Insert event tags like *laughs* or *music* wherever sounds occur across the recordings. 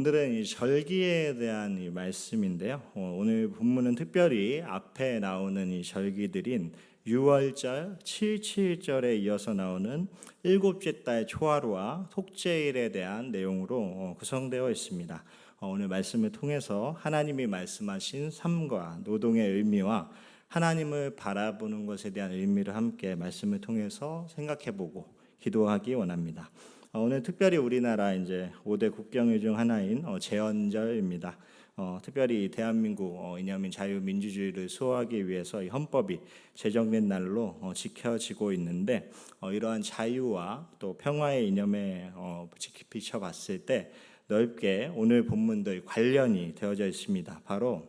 오늘은 이 절기에 대한 이 말씀인데요. 어, 오늘 본문은 특별히 앞에 나오는 이 절기들인 6월절, 77절에 이어서 나오는 일곱째 달 초하루와 속죄일에 대한 내용으로 어, 구성되어 있습니다. 어, 오늘 말씀을 통해서 하나님이 말씀하신 삶과 노동의 의미와 하나님을 바라보는 것에 대한 의미를 함께 말씀을 통해서 생각해보고 기도하기 원합니다. 어, 오늘 특별히 우리나라 이제 5대 국경일 중 하나인 어, 제헌절입니다. 어, 특별히 대한민국 어, 이념인 자유민주주의를 수호하기 위해서 이 헌법이 제정된 날로 어, 지켜지고 있는데 어, 이러한 자유와 또 평화의 이념에 어, 비춰봤을 때 넓게 오늘 본문들 관련이 되어져 있습니다. 바로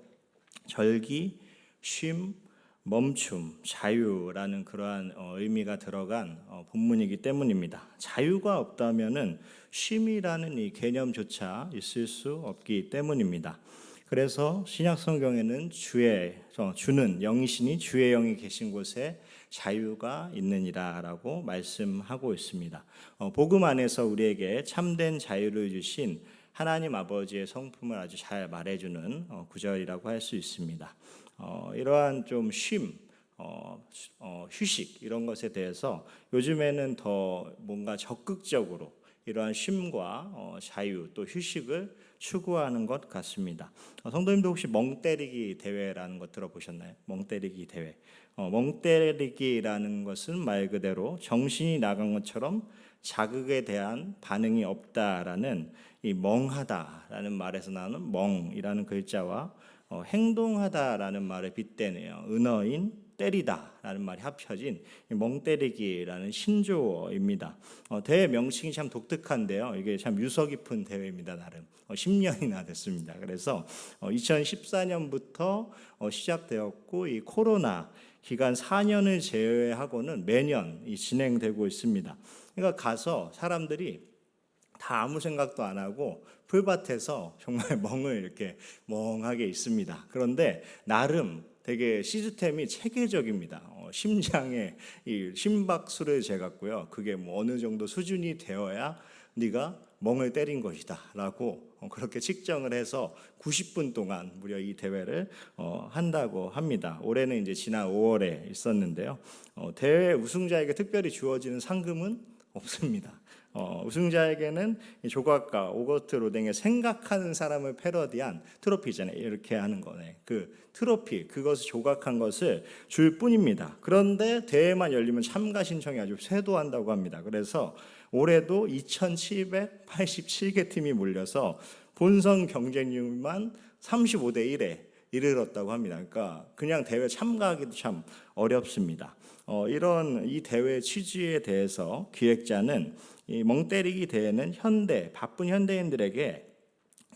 절기, 쉼, 멈춤, 자유라는 그러한 어, 의미가 들어간 어, 본문이기 때문입니다. 자유가 없다면은 쉼이라는 이 개념조차 있을 수 없기 때문입니다. 그래서 신약 성경에는 주의 어, 주는 영이시니 주의 영이 계신 곳에 자유가 있느니라라고 말씀하고 있습니다. 어, 복음 안에서 우리에게 참된 자유를 주신 하나님 아버지의 성품을 아주 잘 말해주는 어, 구절이라고 할 수 있습니다. 어, 이러한 좀 쉼, 어, 어, 휴식 이런 것에 대해서 요즘에는 더 뭔가 적극적으로 이러한 쉼과 어, 자유 또 휴식을 추구하는 것 같습니다. 어, 성도님도 혹시 멍 때리기 대회라는 것 들어보셨나요? 멍 때리기 대회. 어, 멍 때리기라는 것은 말 그대로 정신이 나간 것처럼 자극에 대한 반응이 없다라는 이 멍하다라는 말에서 나오는 멍이라는 글자와 어, 행동하다라는 말을 빗대네요. 은어인 때리다라는 말이 합쳐진 멍때리기라는 신조어입니다. 어, 대회 명칭이 참 독특한데요. 이게 참 유서 깊은 대회입니다. 나름 어, 10년이나 됐습니다. 그래서 어, 2014년부터 어, 시작되었고 이 코로나 기간 4년을 제외하고는 매년 이 진행되고 있습니다. 그러니까 가서 사람들이 다 아무 생각도 안 하고 풀밭에서 정말 *laughs* 멍을 이렇게 멍하게 있습니다. 그런데 나름 되게 시스템이 체계적입니다. 어, 심장에 이 심박수를 재갔고요. 그게 뭐 어느 정도 수준이 되어야 네가 멍을 때린 것이다라고 어, 그렇게 측정을 해서 90분 동안 무려 이 대회를 어, 한다고 합니다. 올해는 이제 지난 5월에 있었는데요. 어, 대회 우승자에게 특별히 주어지는 상금은 없습니다. 어, 우승자에게는 이 조각가 오거트 로댕의 생각하는 사람을 패러디한 트로피잖아요. 이렇게 하는 거네. 그 트로피 그것을 조각한 것을 줄 뿐입니다. 그런데 대회만 열리면 참가 신청이 아주 쇄도한다고 합니다. 그래서 올해도 2,787개 팀이 몰려서 본선 경쟁률만 35대 1에 이르렀다고 합니다. 그러니까 그냥 대회 참가하기도 참 어렵습니다. 어, 이런 이 대회 취지에 대해서 기획자는 이 멍때리기 대회는 현대 바쁜 현대인들에게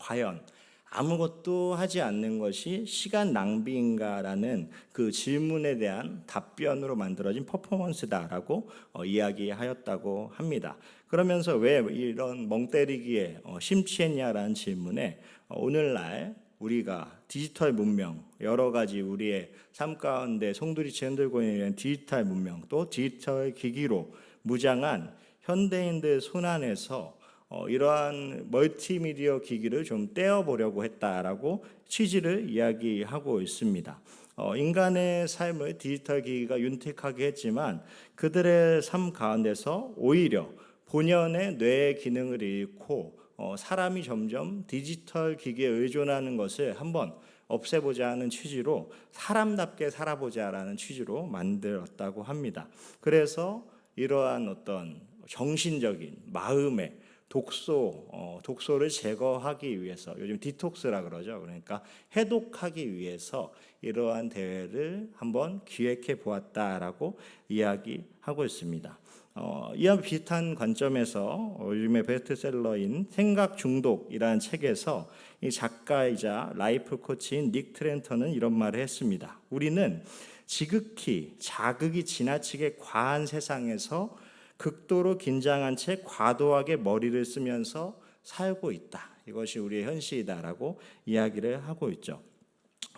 과연 아무것도 하지 않는 것이 시간 낭비인가라는 그 질문에 대한 답변으로 만들어진 퍼포먼스다라고 어, 이야기하였다고 합니다. 그러면서 왜 이런 멍때리기에 어, 심취했냐라는 질문에 어, 오늘날 우리가 디지털 문명 여러 가지 우리의 삶 가운데 송두리째 흔들고 있는 디지털 문명 또 디지털 기기로 무장한 현대인들 손 안에서 어, 이러한 멀티미디어 기기를 좀 떼어보려고 했다라고 취지를 이야기하고 있습니다. 어, 인간의 삶을 디지털 기기가 윤택하게 했지만 그들의 삶 가운데서 오히려 본연의 뇌의 기능을 잃고 어, 사람이 점점 디지털 기기에 의존하는 것을 한번 없애보자 하는 취지로 사람답게 살아보자라는 취지로 만들었다고 합니다. 그래서 이러한 어떤 정신적인 마음의 독소, 어, 독소를 제거하기 위해서 요즘 디톡스라 그러죠. 그러니까 해독하기 위해서 이러한 대회를 한번 기획해 보았다라고 이야기하고 있습니다. 어, 이와 비슷한 관점에서 요즘의 베스트셀러인 생각 중독이라는 책에서 이 작가이자 라이프 코치인 닉 트렌터는 이런 말을 했습니다. 우리는 지극히 자극이 지나치게 과한 세상에서 극도로 긴장한 채 과도하게 머리를 쓰면서 살고 있다. 이것이 우리의 현실이다라고 이야기를 하고 있죠.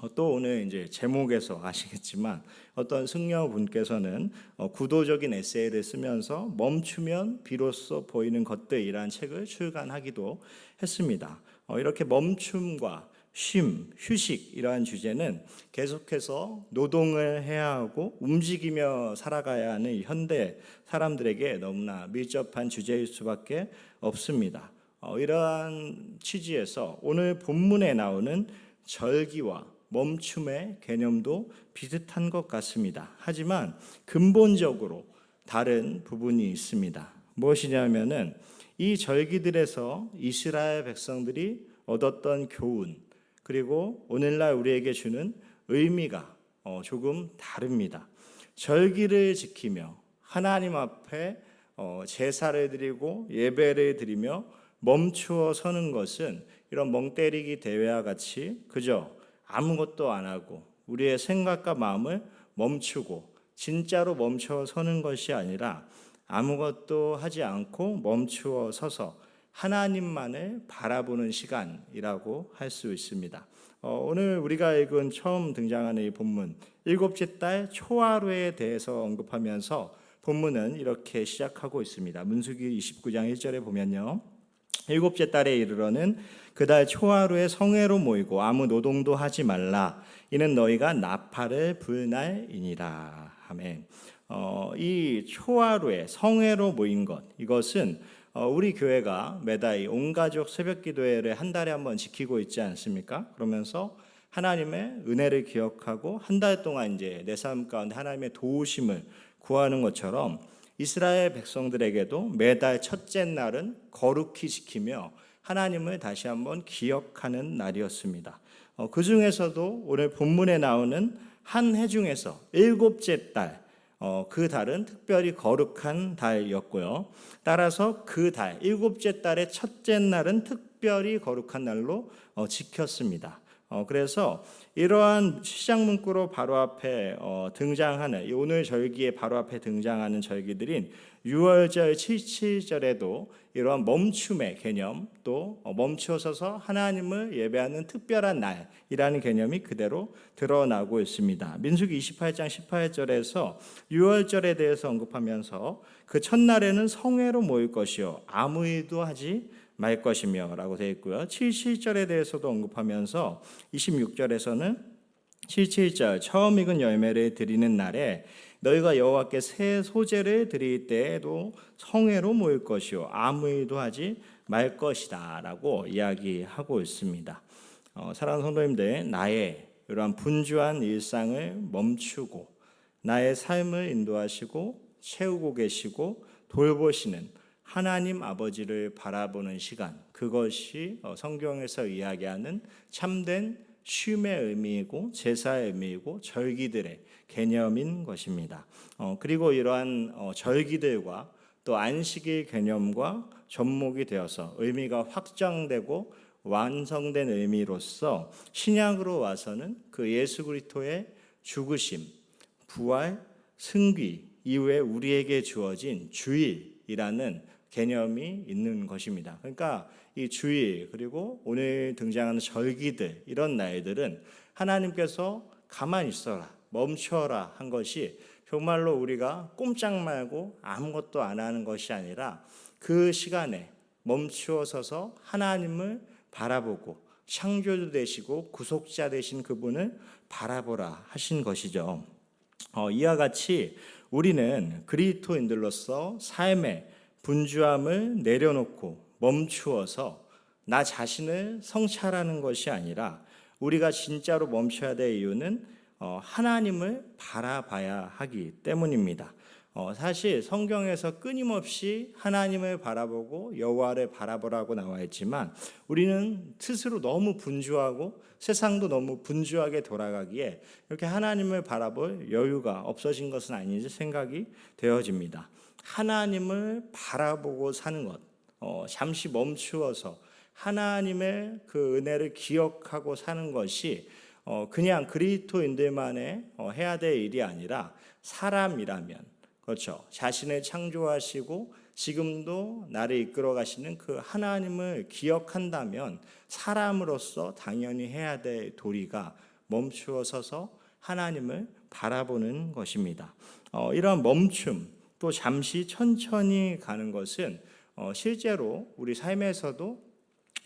어, 또 오늘 이제 제목에서 아시겠지만 어떤 승려분께서는 어, 구도적인 에세이를 쓰면서 멈추면 비로소 보이는 것들이라는 책을 출간하기도 했습니다. 어, 이렇게 멈춤과 쉼, 휴식 이러한 주제는 계속해서 노동을 해야 하고 움직이며 살아가야 하는 이 현대 사람들에게 너무나 밀접한 주제일 수밖에 없습니다. 어, 이러한 취지에서 오늘 본문에 나오는 절기와 멈춤의 개념도 비슷한 것 같습니다. 하지만 근본적으로 다른 부분이 있습니다. 무엇이냐면은 이 절기들에서 이스라엘 백성들이 얻었던 교훈 그리고 오늘날 우리에게 주는 의미가 어, 조금 다릅니다. 절기를 지키며 하나님 앞에 어, 제사를 드리고 예배를 드리며 멈추어 서는 것은 이런 멍때리기 대회와 같이 그저 아무것도 안 하고 우리의 생각과 마음을 멈추고 진짜로 멈춰 서는 것이 아니라 아무것도 하지 않고 멈추어 서서 하나님만을 바라보는 시간이라고 할 수 있습니다. 어, 오늘 우리가 읽은 처음 등장하는 이 본문 일곱째 달 초하루에 대해서 언급하면서 본문은 이렇게 시작하고 있습니다. 문수기 29장 1절에 보면요. 일곱째 달에 이르러는 그달 초하루에 성회로 모이고 아무 노동도 하지 말라. 이는 너희가 나팔을 불 날이니라. 아멘. 어, 이 초하루에 성회로 모인 것 이것은 어, 우리 교회가 매달 온 가족 새벽 기도회를 한 달에 한 번 지키고 있지 않습니까? 그러면서 하나님의 은혜를 기억하고 한 달 동안 이제 내 삶 가운데 하나님의 도우심을 구하는 것처럼 이스라엘 백성들에게도 매달 첫째 날은 거룩히 지키며 하나님을 다시 한번 기억하는 날이었습니다. 어, 그 중에서도 오늘 본문에 나오는 한 해 중에서 일곱째 달, 어, 그 달은 특별히 거룩한 달이었고요. 따라서 그 달, 일곱째 달의 첫째 날은 특별히 거룩한 날로 어, 지켰습니다. 어, 그래서 이러한 시작 문구로 바로 앞에 어, 등장하는 이 오늘 절기에 바로 앞에 등장하는 절기들인 6월절, 77절에도 이러한 멈춤의 개념 또 어, 멈추어서서 하나님을 예배하는 특별한 날이라는 개념이 그대로 드러나고 있습니다. 민수기 28장 18절에서 6월절에 대해서 언급하면서 그 첫날에는 성회로 모일 것이요 아무 일도 하지 말 것이며 라고 되어 있고요. 77절에 대해서도 언급하면서 26절에서는 77절 처음 익은 열매를 드리는 날에 너희가 여호와께 새 소재를 드릴 때에도 성회로 모일 것이요 아무 일도 하지 말 것이다라고 이야기하고 있습니다. 어, 사랑하는 성도님들 나의 이러한 분주한 일상을 멈추고 나의 삶을 인도하시고 채우고 계시고 돌보시는 하나님 아버지를 바라보는 시간 그것이 어, 성경에서 이야기하는 참된 쉼의 의미이고 제사의 의미이고 절기들의 개념인 것입니다. 어, 그리고 이러한 어, 절기들과 또 안식일 개념과 접목이 되어서 의미가 확장되고 완성된 의미로서 신약으로 와서는 그 예수 그리스도의 죽으심, 부활, 승귀 이후에 우리에게 주어진 주일이라는 개념이 있는 것입니다. 그러니까 이 주일 그리고 오늘 등장하는 절기들 이런 날들은 하나님께서 가만히 있어라 멈춰라 한 것이 정말로 우리가 꼼짝 말고 아무것도 안 하는 것이 아니라 그 시간에 멈추어 서서 하나님을 바라보고 창조주 되시고 구속자 되신 그분을 바라보라 하신 것이죠. 어, 이와 같이 우리는 그리스도인들로서 삶의 분주함을 내려놓고 멈추어서 나 자신을 성찰하는 것이 아니라 우리가 진짜로 멈춰야 될 이유는 어, 하나님을 바라봐야 하기 때문입니다. 어, 사실 성경에서 끊임없이 하나님을 바라보고 여호와를 바라보라고 나와 있지만 우리는 스스로 너무 분주하고 세상도 너무 분주하게 돌아가기에 이렇게 하나님을 바라볼 여유가 없어진 것은 아닌지 생각이 되어집니다. 하나님을 바라보고 사는 것, 어, 잠시 멈추어서 하나님의 그 은혜를 기억하고 사는 것이 어, 그냥 그리스도인들만의 어, 해야 될 일이 아니라 사람이라면 그렇죠. 자신을 창조하시고 지금도 나를 이끌어 가시는 그 하나님을 기억한다면 사람으로서 당연히 해야 될 도리가 멈추어 서서 하나님을 바라보는 것입니다. 어, 이런 멈춤 또 잠시 천천히 가는 것은 어, 실제로 우리 삶에서도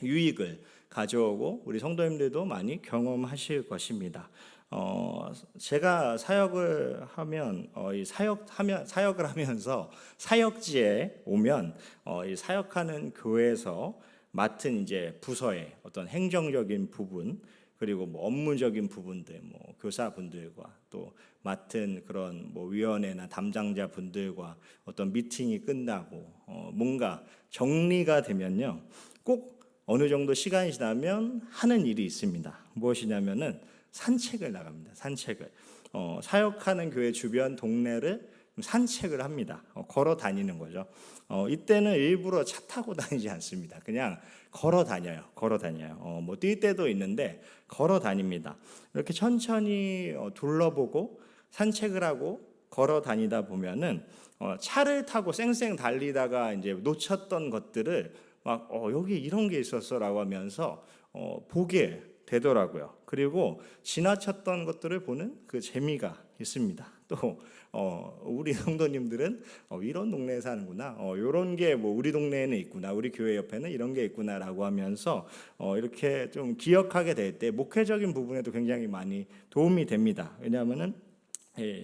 유익을 가져오고 우리 성도님들도 많이 경험하실 것입니다. 어, 제가 사역을 하면 어, 이 사역 하면 사역을 하면서 사역지에 오면 어, 이 사역하는 교회에서 맡은 이제 부서의 어떤 행정적인 부분 그리고 뭐 업무적인 부분들 뭐 교사분들과 또 맡은 그런 뭐 위원회나 담당자 분들과 어떤 미팅이 끝나고 어, 뭔가 정리가 되면요 꼭 어느 정도 시간이 지나면 하는 일이 있습니다 무엇이냐면은 산책을 나갑니다. 산책을 어, 사역하는 교회 주변 동네를 산책을 합니다. 어, 걸어 다니는 거죠. 어, 이때는 일부러 차 타고 *laughs* 다니지 않습니다. 그냥 걸어 다녀요. 걸어 다녀요. 어, 뭐뛸 때도 있는데 걸어 다닙니다. 이렇게 천천히 어, 둘러보고 산책을 하고 걸어 다니다 보면은 어, 차를 타고 쌩쌩 달리다가 이제 놓쳤던 것들을 막 어, 여기 이런 게 있었어라고 하면서 어, 보게 되더라고요. 그리고 지나쳤던 것들을 보는 그 재미가 있습니다. 또 어, 우리 *laughs* 성도님들은 어, 이런 동네에 사는구나. 어, 이런 게 뭐 우리 동네에는 있구나. 우리 교회 옆에는 이런 게 있구나라고 하면서 어, 이렇게 좀 기억하게 될 때 목회적인 부분에도 굉장히 많이 도움이 됩니다. 왜냐하면은 예,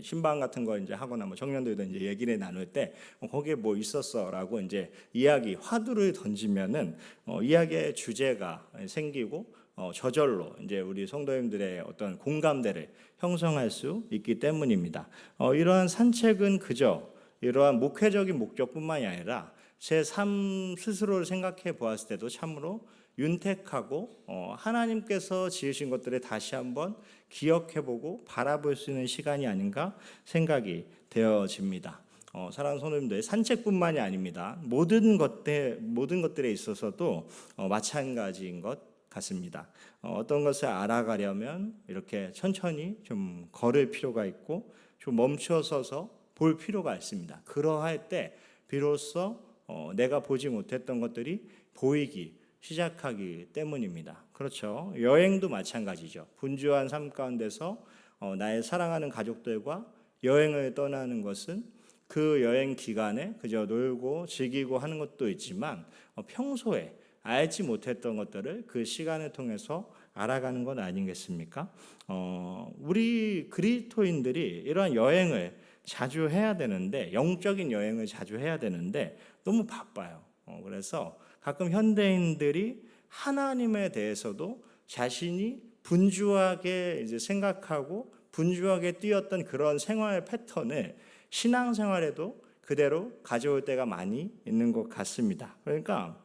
신방 같은 거 이제 하거나 뭐 청년들도 이제 얘기를 나눌 때 어, 거기에 뭐 있었어라고 이제 이야기 화두를 던지면은 어, 이야기의 주제가 생기고 어, 저절로 이제 우리 성도님들의 어떤 공감대를 형성할 수 있기 때문입니다. 어, 이러한 산책은 그저 이러한 목회적인 목적뿐만이 아니라 제 삶 스스로를 생각해 보았을 때도 참으로 윤택하고 어, 하나님께서 지으신 것들을 다시 한번 기억해보고 바라볼 수 있는 시간이 아닌가 생각이 되어집니다. 어, 사랑하는 성도님들 산책뿐만이 아닙니다. 모든 것들 모든 것들에 있어서도 어, 마찬가지인 것 같습니다. 어, 떤 것을 알아가려면 이렇게 천천히 좀 걸을 필요가 있고 좀 멈춰서서 볼 필요가 있습니다. 그러할 때 비로소 어, 내가 보지 못했던 것들이 보이기 시작하기 때문입니다. 그렇죠. 여행도 마찬가지죠. 분주한 삶 가운데서 어, 나의 사랑하는 가족들과 여행을 떠나는 것은 그 여행 기간에 그저 놀고 즐기고 하는 것도 있지만 어, 평소에 알지 못했던 것들을 그 시간을 통해서 알아가는 건 아니겠습니까? 어, 우리 그리스도인들이 이러한 여행을 자주 해야 되는데 영적인 여행을 자주 해야 되는데 너무 바빠요. 어, 그래서 가끔 현대인들이 하나님에 대해서도 자신이 분주하게 이제 생각하고 분주하게 뛰었던 그런 생활 패턴을 신앙생활에도 그대로 가져올 때가 많이 있는 것 같습니다. 그러니까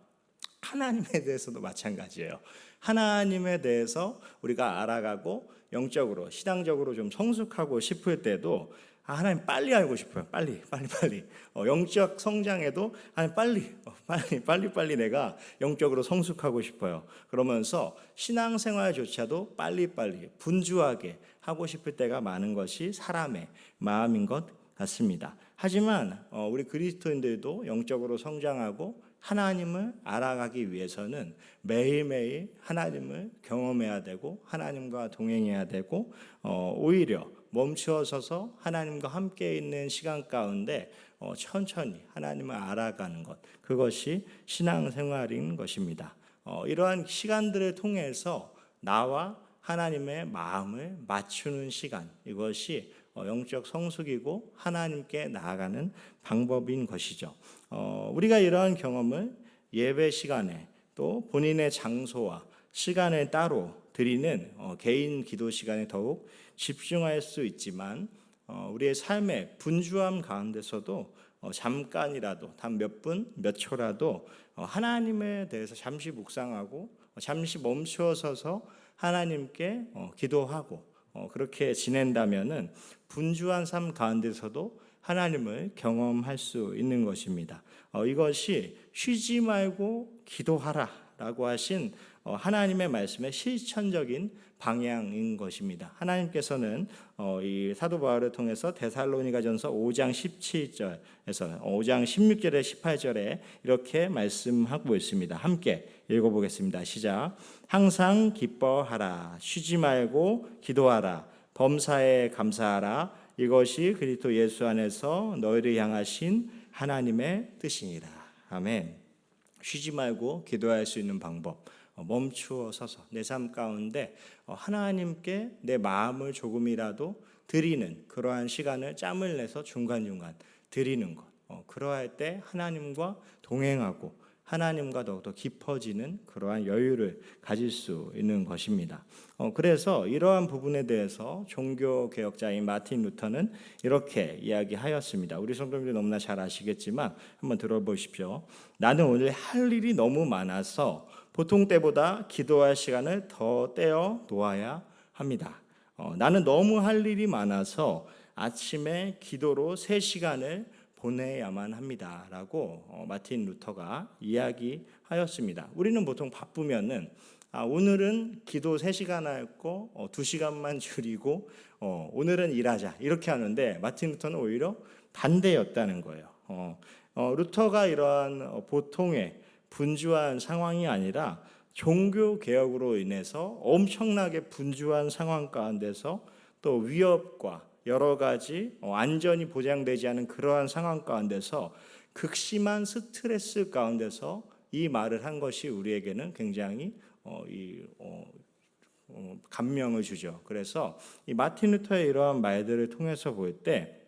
하나님에 대해서도 마찬가지예요. 하나님에 대해서 우리가 알아가고 영적으로 신앙적으로 좀 성숙하고 싶을 때도 아, 하나님 빨리 알고 싶어요. 빨리, 빨리, 빨리. 어, 영적 성장에도 하나님 빨리, 어, 빨리, 빨리, 빨리 내가 영적으로 성숙하고 싶어요. 그러면서 신앙생활조차도 빨리, 빨리 분주하게 하고 싶을 때가 많은 것이 사람의 마음인 것 같습니다. 하지만 어, 우리 그리스도인들도 영적으로 성장하고 하나님을 알아가기 위해서는 매일매일 하나님을 경험해야 되고 하나님과 동행해야 되고 어, 오히려 멈추어서서 하나님과 함께 있는 시간 가운데 어, 천천히 하나님을 알아가는 것 그것이 신앙생활인 것입니다. 어, 이러한 시간들을 통해서 나와 하나님의 마음을 맞추는 시간 이것이 어, 영적 성숙이고 하나님께 나아가는 방법인 것이죠. 어, 우리가 이러한 경험을 예배 시간에 또 본인의 장소와 시간을 따로 드리는 어, 개인 기도 시간에 더욱 집중할 수 있지만 어, 우리의 삶의 분주함 가운데서도 어, 잠깐이라도 단 몇 분, 몇 초라도 어, 하나님에 대해서 잠시 묵상하고 어, 잠시 멈추어서서 하나님께 어, 기도하고 어, 그렇게 지낸다면은 분주한 삶 가운데서도 하나님을 경험할 수 있는 것입니다. 어, 이것이 쉬지 말고 기도하라라고 하신 어, 하나님의 말씀의 실천적인 방향인 것입니다. 하나님께서는 어, 이 사도 바울을 통해서 데살로니가전서 5장 17절에서 5장 16절에 18절에 이렇게 말씀하고 있습니다. 함께 읽어보겠습니다. 시작. 항상 기뻐하라. 쉬지 말고 기도하라. 범사에 감사하라. 이것이 그리스도 예수 안에서 너희를 향하신 하나님의 뜻이니라. 아멘. 쉬지 말고 기도할 수 있는 방법. 어, 멈추어 서서 내 삶 가운데 어, 하나님께 내 마음을 조금이라도 드리는 그러한 시간을 짬을 내서 중간중간 드리는 것. 어, 그러할 때 하나님과 동행하고 하나님과 더욱더 깊어지는 그러한 여유를 가질 수 있는 것입니다. 어, 그래서 이러한 부분에 대해서 종교 개혁자인 마틴 루터는 이렇게 이야기하였습니다. 우리 성도님들 너무나 잘 아시겠지만 한번 들어보십시오. 나는 오늘 할 일이 너무 많아서 보통 때보다 기도할 시간을 더 떼어 놓아야 합니다. 어, 나는 너무 할 일이 많아서 아침에 기도로 3시간을 보내야만 합니다 라고 어, 마틴 루터가 이야기하였습니다. 우리는 보통 바쁘면은 아, 오늘은 기도 3시간 할거 어, 2시간만 *laughs* 줄이고 어, 오늘은 일하자 이렇게 하는데 마틴 루터는 오히려 반대였다는 거예요. 어, 어, 루터가 이러한 어, 보통의 분주한 상황이 아니라 종교 개혁으로 인해서 엄청나게 분주한 상황 가운데서 또 위협과 여러 가지 어, 안전이 보장되지 않은 그러한 상황 가운데서 극심한 스트레스 가운데서 이 말을 한 것이 우리에게는 굉장히 어, 이 어, 어, 감명을 주죠. 그래서 이 마틴 루터의 이러한 말들을 통해서 볼 때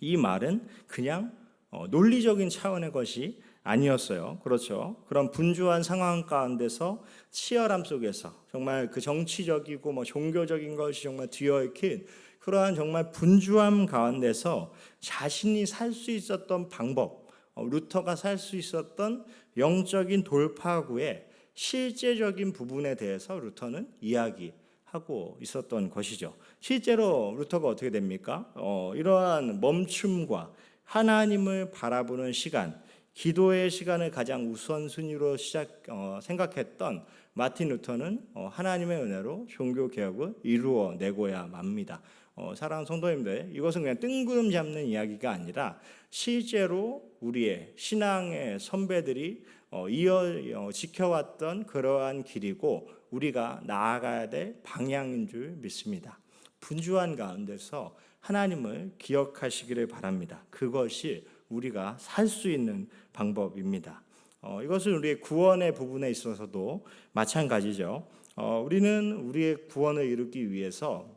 이 말은 그냥 어, 논리적인 차원의 것이 아니었어요. 그렇죠. 그런 분주한 상황 가운데서 치열함 속에서 정말 그 정치적이고 뭐 종교적인 것이 정말 뒤어 익힌 그러한 정말 분주함 가운데서 자신이 살 수 있었던 방법, 어, 루터가 살 수 있었던 영적인 돌파구의 실제적인 부분에 대해서 루터는 이야기 하고 있었던 것이죠. 실제로 루터가 어떻게 됩니까? 어, 이러한 멈춤과 하나님을 바라보는 시간, 기도의 시간을 가장 우선순위로 시작 어, 생각했던 마틴 루터는 어, 하나님의 은혜로 종교 개혁을 이루어 내고야 맙니다. 어, 사랑하는 성도님들, 이것은 그냥 뜬구름 잡는 이야기가 아니라 실제로 우리의 신앙의 선배들이 어, 이어 어, 지켜왔던 그러한 길이고 우리가 나아가야 될 방향인 줄 믿습니다. 분주한 가운데서 하나님을 기억하시기를 바랍니다. 그것이 우리가 살 수 있는 방법입니다. 어, 이것은 우리의 구원의 부분에 있어서도 마찬가지죠. 어, 우리는 우리의 구원을 이루기 위해서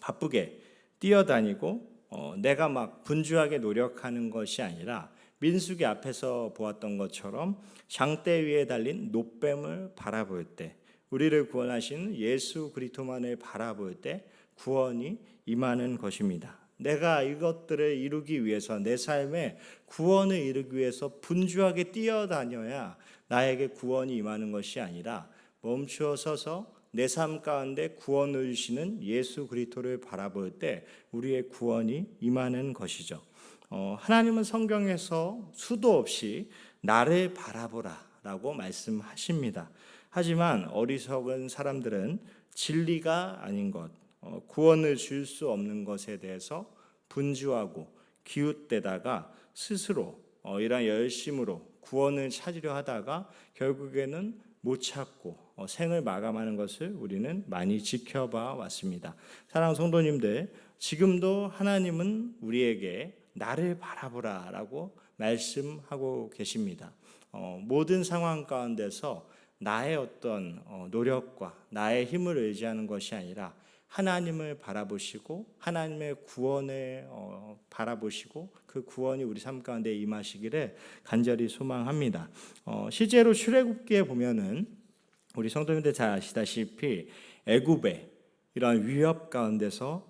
바쁘게 뛰어다니고 어, 내가 막 분주하게 노력하는 것이 아니라 민수기 앞에서 보았던 것처럼 장대 위에 달린 노뱀을 바라볼 때 우리를 구원하신 예수 그리스도만을 바라볼 때 구원이 임하는 것입니다. 내가 이것들을 이루기 위해서 내 삶에 구원을 이루기 위해서 분주하게 뛰어다녀야 나에게 구원이 임하는 것이 아니라 멈추어 서서 내 삶 가운데 구원을 주시는 예수 그리스도를 바라볼 때 우리의 구원이 임하는 것이죠. 어, 하나님은 성경에서 수도 없이 나를 바라보라라고 말씀하십니다. 하지만 어리석은 사람들은 진리가 아닌 것, 어, 구원을 줄 수 없는 것에 대해서 분주하고 기웃대다가 스스로 어, 이러한 열심으로 구원을 찾으려 하다가 결국에는 못 찾고 어, 생을 마감하는 것을 우리는 많이 지켜봐 왔습니다. 사랑하는 성도님들, 지금도 하나님은 우리에게 나를 바라보라라고 말씀하고 계십니다. 어, 모든 상황 가운데서 나의 어떤 어, 노력과 나의 힘을 의지하는 것이 아니라 하나님을 바라보시고 하나님의 구원을 어, 바라보시고 그 구원이 우리 삶 가운데 임하시기를 간절히 소망합니다. 어, 실제로 출애굽기에 보면은 우리 성도님들 잘 아시다시피 애굽의 이러한 위협 가운데서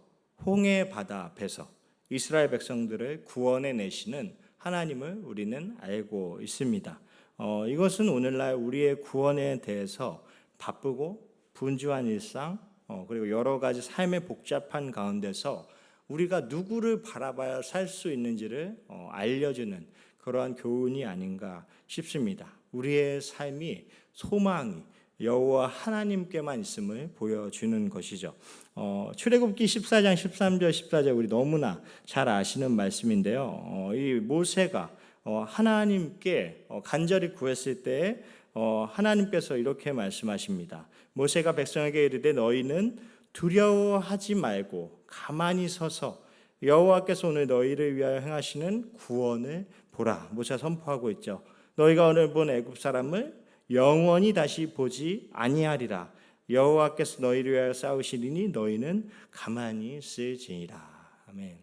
홍해 바다 앞에서 이스라엘 백성들을 구원해 내시는 하나님을 우리는 알고 있습니다. 어, 이것은 오늘날 우리의 구원에 대해서 바쁘고 분주한 일상 어, 그리고 여러 가지 삶의 복잡한 가운데서 우리가 누구를 바라봐야 살 수 있는지를 어, 알려주는 그러한 교훈이 아닌가 싶습니다. 우리의 삶이 소망이 여호와 하나님께만 있음을 보여주는 것이죠. 어, 출애굽기 14장 13절 14절 우리 너무나 잘 아시는 말씀인데요. 어, 이 모세가 어, 하나님께 어, 간절히 구했을 때 어, 하나님께서 이렇게 말씀하십니다. 모세가 백성에게 이르되 너희는 두려워하지 말고 가만히 서서 여호와께서 오늘 너희를 위하여 행하시는 구원을 보라. 모세 선포하고 있죠. 너희가 오늘 본 애굽 사람을 영원히 다시 보지 아니하리라. 여호와께서 너희를 위하여 싸우시리니 너희는 가만히 있을지니라. 아멘.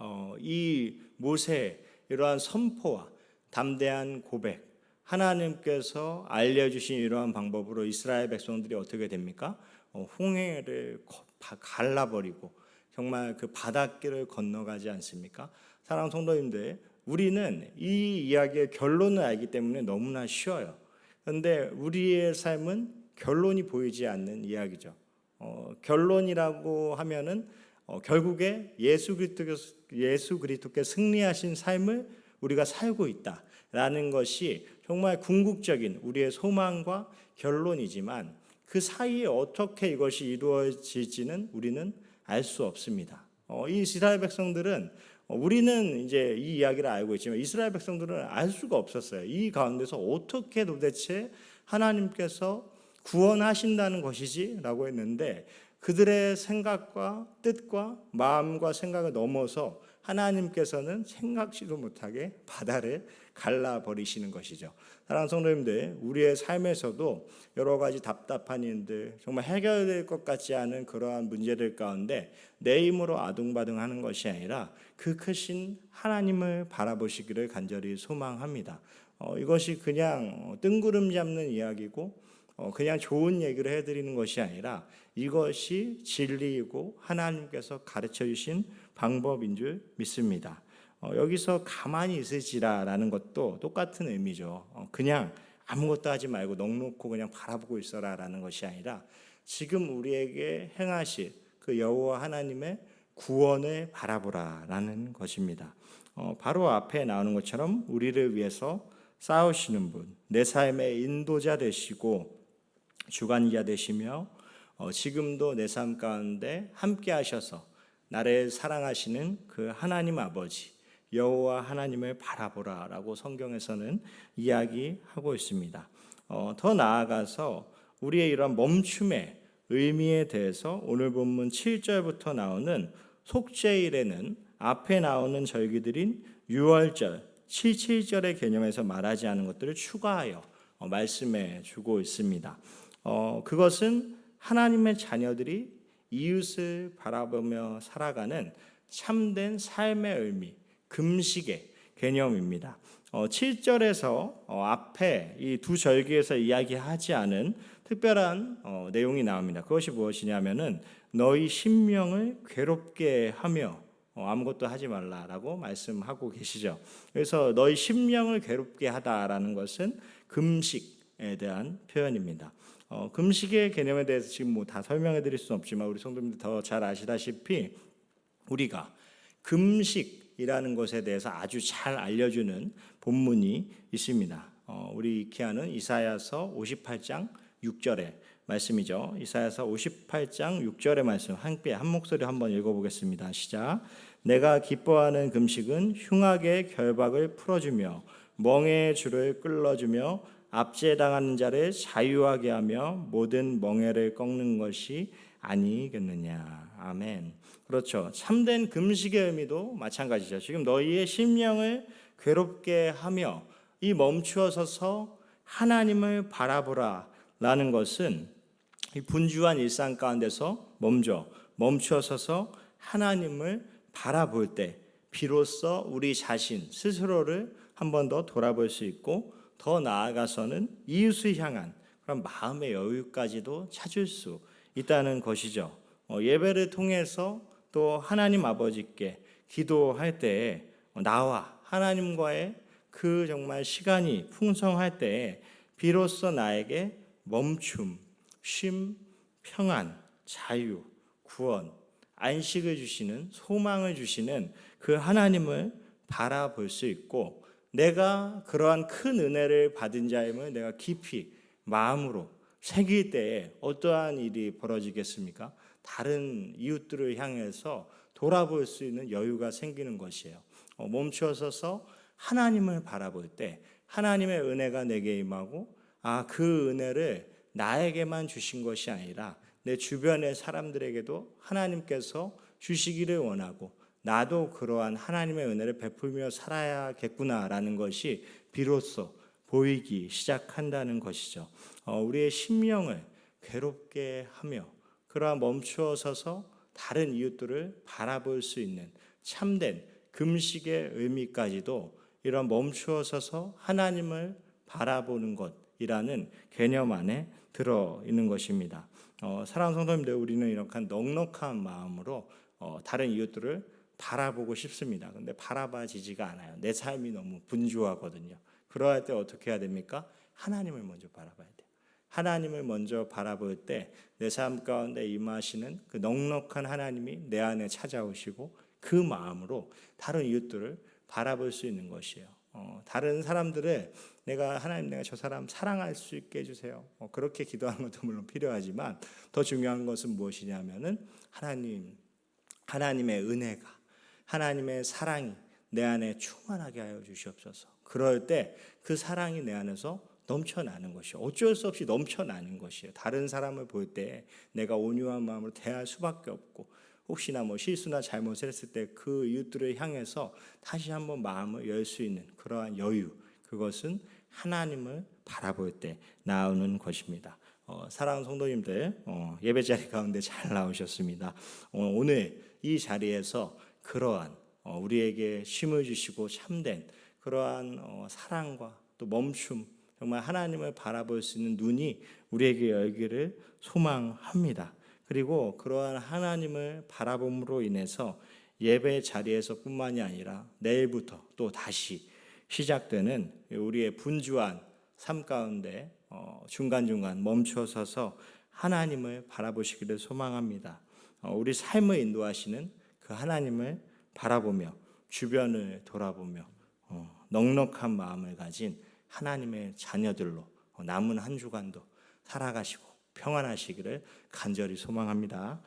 어, 이 모세 이러한 선포와 담대한 고백, 하나님께서 알려주신 이러한 방법으로 이스라엘 백성들이 어떻게 됩니까? 어, 홍해를 갈라버리고 정말 그 바닷길을 건너가지 않습니까? 사랑 성도님들, 우리는 이 이야기의 결론을 알기 때문에 너무나 쉬워요. 그런데 우리의 삶은 결론이 보이지 않는 이야기죠. 어, 결론이라고 하면은 어, 결국에 예수 그리스도께서 예수 그리스도께 승리하신 삶을 우리가 살고 있다라는 것이 정말 궁극적인 우리의 소망과 결론이지만 그 사이에 어떻게 이것이 이루어질지는 우리는 알 수 없습니다. 어, 이 이스라엘 백성들은 어, 우리는 이제 이 이야기를 알고 있지만 이스라엘 백성들은 알 수가 없었어요. 이 가운데서 어떻게 도대체 하나님께서 구원하신다는 것이지라고 했는데 그들의 생각과 뜻과 마음과 생각을 넘어서 하나님께서는 생각지도 못하게 바다를 갈라 버리시는 것이죠. 사랑하는 성도님들, 우리의 삶에서도 여러 가지 답답한 일들, 정말 해결될 것 같지 않은 그러한 문제들 가운데 내 힘으로 아둥바둥하는 것이 아니라 그 크신 하나님을 바라보시기를 간절히 소망합니다. 어, 이것이 그냥 어, 뜬구름 잡는 이야기고 어, 그냥 좋은 얘기를 해드리는 것이 아니라 이것이 진리이고 하나님께서 가르쳐 주신 방법인 줄 믿습니다. 어, 여기서 가만히 있으시라라는 것도 똑같은 의미죠. 어, 그냥 아무것도 하지 말고 넋놓고 그냥 바라보고 있어라라는 것이 아니라 지금 우리에게 행하실 그 여호와 하나님의 구원을 바라보라라는 것입니다. 어, 바로 앞에 나오는 것처럼 우리를 위해서 싸우시는 분, 내 삶의 인도자 되시고 주관자 되시며 어, 지금도 내 삶 가운데 함께 하셔서 나를 사랑하시는 그 하나님 아버지 여호와 하나님을 바라보라라고 성경에서는 이야기하고 있습니다. 어, 더 나아가서 우리의 이런 멈춤의 의미에 대해서 오늘 본문 7절부터 나오는 속죄일에는 앞에 나오는 절기들인 6월절, 77절의 개념에서 말하지 않은 것들을 추가하여 어, 말씀해 주고 있습니다. 어, 그것은 하나님의 자녀들이 이웃을 바라보며 살아가는 참된 삶의 의미, 금식의 개념입니다. 어, 7절에서 어, 앞에 이 두 절기에서 이야기하지 않은 특별한 어, 내용이 나옵니다. 그것이 무엇이냐면은 너희 신명을 괴롭게 하며 어, 아무것도 하지 말라라고 말씀하고 계시죠. 그래서 너희 신명을 괴롭게 하다라는 것은 금식에 대한 표현입니다. 어, 금식의 개념에 대해서 지금 뭐 다 설명해 드릴 수는 없지만 우리 성도님들 더 잘 아시다시피 우리가 금식이라는 것에 대해서 아주 잘 알려주는 본문이 있습니다. 어, 우리 이케아는 이사야서 58장 6절의 말씀이죠. 이사야서 58장 6절의 말씀 함께 한 목소리 한번 읽어보겠습니다. 시작. 내가 기뻐하는 금식은 흉악의 결박을 풀어주며 멍에의 줄을 끌어주며 압제당하는 자를 자유하게 하며 모든 멍에를 꺾는 것이 아니겠느냐. 아멘. 그렇죠. 참된 금식의 의미도 마찬가지죠. 지금 너희의 심령을 괴롭게 하며 이 멈추어 서서 하나님을 바라보라 라는 것은 이 분주한 일상 가운데서 멈춰 멈추어 서서 하나님을 바라볼 때 비로소 우리 자신 스스로를 한 번 더 돌아볼 수 있고 더 나아가서는 이웃을 향한 그런 마음의 여유까지도 찾을 수 있다는 것이죠. 어, 예배를 통해서 또 하나님 아버지께 기도할 때에 나와 하나님과의 그 정말 시간이 풍성할 때에 비로소 나에게 멈춤, 쉼, 평안, 자유, 구원, 안식을 주시는 소망을 주시는 그 하나님을 바라볼 수 있고 내가 그러한 큰 은혜를 받은 자임을 내가 깊이 마음으로 새길 때에 어떠한 일이 벌어지겠습니까? 다른 이웃들을 향해서 돌아볼 수 있는 여유가 생기는 것이에요. 어, 멈추어서서 하나님을 바라볼 때 하나님의 은혜가 내게 임하고 아 그 은혜를 나에게만 주신 것이 아니라 내 주변의 사람들에게도 하나님께서 주시기를 원하고 나도 그러한 하나님의 은혜를 베풀며 살아야겠구나라는 것이 비로소 보이기 시작한다는 것이죠. 어, 우리의 심령을 괴롭게 하며 그러한 멈추어 서서 다른 이웃들을 바라볼 수 있는 참된 금식의 의미까지도 이런 멈추어 서서 하나님을 바라보는 것이라는 개념 안에 들어 있는 것입니다. 어, 사랑하는 성도님들, 우리는 이렇게 넉넉한 마음으로 어, 다른 이웃들을 바라보고 싶습니다. 근데 바라봐지지가 않아요. 내 삶이 너무 분주하거든요. 그러할 때 어떻게 해야 됩니까? 하나님을 먼저 바라봐야 돼요. 하나님을 먼저 바라볼 때 내 삶 가운데 임하시는 그 넉넉한 하나님이 내 안에 찾아오시고 그 마음으로 다른 이웃들을 바라볼 수 있는 것이에요. 어, 다른 사람들을 내가 하나님 내가 저 사람 사랑할 수 있게 해주세요. 어, 그렇게 기도하는 것도 물론 필요하지만 더 중요한 것은 무엇이냐면은 하나님 하나님의 은혜가 하나님의 사랑이 내 안에 충만하게 하여 주시옵소서. 그럴 때 그 사랑이 내 안에서 넘쳐나는 것이요. 어쩔 수 없이 넘쳐나는 것이에요. 다른 사람을 볼 때 내가 온유한 마음으로 대할 수밖에 없고 혹시나 뭐 실수나 잘못을 했을 때 그 이웃들을 향해서 다시 한번 마음을 열 수 있는 그러한 여유 그것은 하나님을 바라볼 때 나오는 것입니다. 어, 사랑하는 성도님들 어, 예배 자리 가운데 잘 나오셨습니다. 어, 오늘 이 자리에서 그러한 어, 우리에게 쉼을 주시고 참된 그러한 어, 사랑과 또 멈춤 정말 하나님을 바라볼 수 있는 눈이 우리에게 열기를 소망합니다. 그리고 그러한 하나님을 바라봄으로 인해서 예배 자리에서뿐만이 아니라 내일부터 또 다시 시작되는 우리의 분주한 삶 가운데 어, 중간중간 멈춰서서 하나님을 바라보시기를 소망합니다. 어, 우리 삶을 인도하시는 그 하나님을 바라보며 주변을 돌아보며 어, 넉넉한 마음을 가진 하나님의 자녀들로 남은 한 주간도 살아가시고 평안하시기를 간절히 소망합니다.